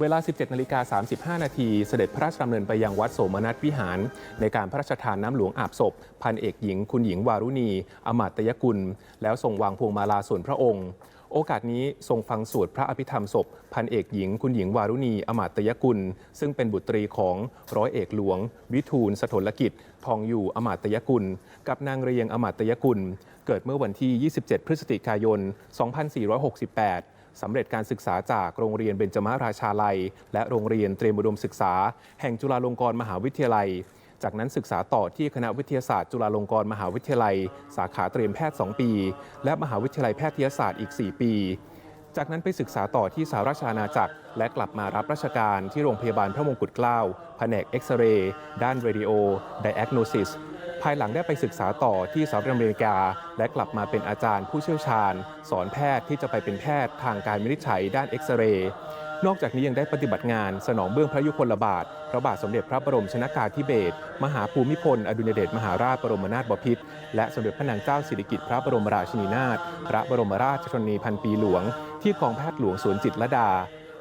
เวลา 17นาฬิกา35 นาที เสด็จพระราชดำเนินไปยังวัดโสมนัสวิหาร ในการพระราชทานน้ำหลวงอาบศพ พันเอกหญิง คุณหญิงวารุณี อมาตยกุล แล้วทรงวางพวงมาลาส่วนพระองค์ โอกาสนี้ทรงฟังสวดพระอภิธรรมศพ พันเอกหญิง คุณหญิงวารุณี อมาตยกุล ซึ่งเป็นบุตรีของร้อยเอกหลวง วิทูลสถลกิจ ทองอยู่ อมาตยกุล กับนางเรียง อมาตยกุล เกิดเมื่อวันที่ 27 พฤศจิกายน 2468 สำเร็จการศึกษาจากโรงเรียนเบญจมาราชาลัย และโรงเรียนเตรียมอุดมศึกษา แห่งจุฬาลงกรณ์มหาวิทยาลัย จากนั้นศึกษาต่อที่คณะวิทยาศาสตร์ จุฬาลงกรณ์มหาวิทยาลัย สาขาเตรียมแพทย์ 2 ปี และมหาวิทยาลัยแพทยศาสตร์อีก 4 ปี จากนั้นไปศึกษาต่อที่สหราชอาณาจักร และกลับมารับราชการที่โรงพยาบาลพระมงกุฎเกล้าแผนกเอ็กซเรย์ด้านเรดิโอไดแอกโนซิส ภายหลังได้ไปศึกษาต่อที่สหรัฐอเมริกา และกลับมาเป็นอาจารย์ผู้เชี่ยวชาญ สอนแพทย์ที่จะไปเป็นแพทย์ทางการวินิจฉัยด้านเอ็กซเรย์นอกจากนี้ยังได้ปฏิบัติงานสนองเบื้องพระยุคลบาท พระบาทสมเด็จพระบรมชนากาธิเบศรมหาภูมิพล อดุลยเดชมหาราชบรมนาถบพิตรและสมเด็จพระนางเจ้าสิริกิติ์พระบรมราชินีนาถพระบรมราชชนนีพันปีหลวง ที่กองแพทย์หลวงสวนจิตรลดา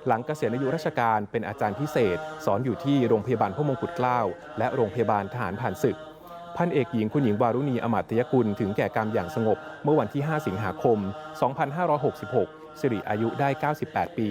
หลังเกษียณอายุราชการเป็นอาจารย์พิเศษ สอนอยู่ที่โรงพยาบาลพระมงกุฎเกล้าและโรงพยาบาลทหารผ่านศึก พันเอกหญิงคุณหญิงวารุณีอมาตยกุลถึงแก่กรรมอย่างสงบ เมื่อวันที่ 5 สิงหาคม 2566 สิริอายุได้ 98 ปี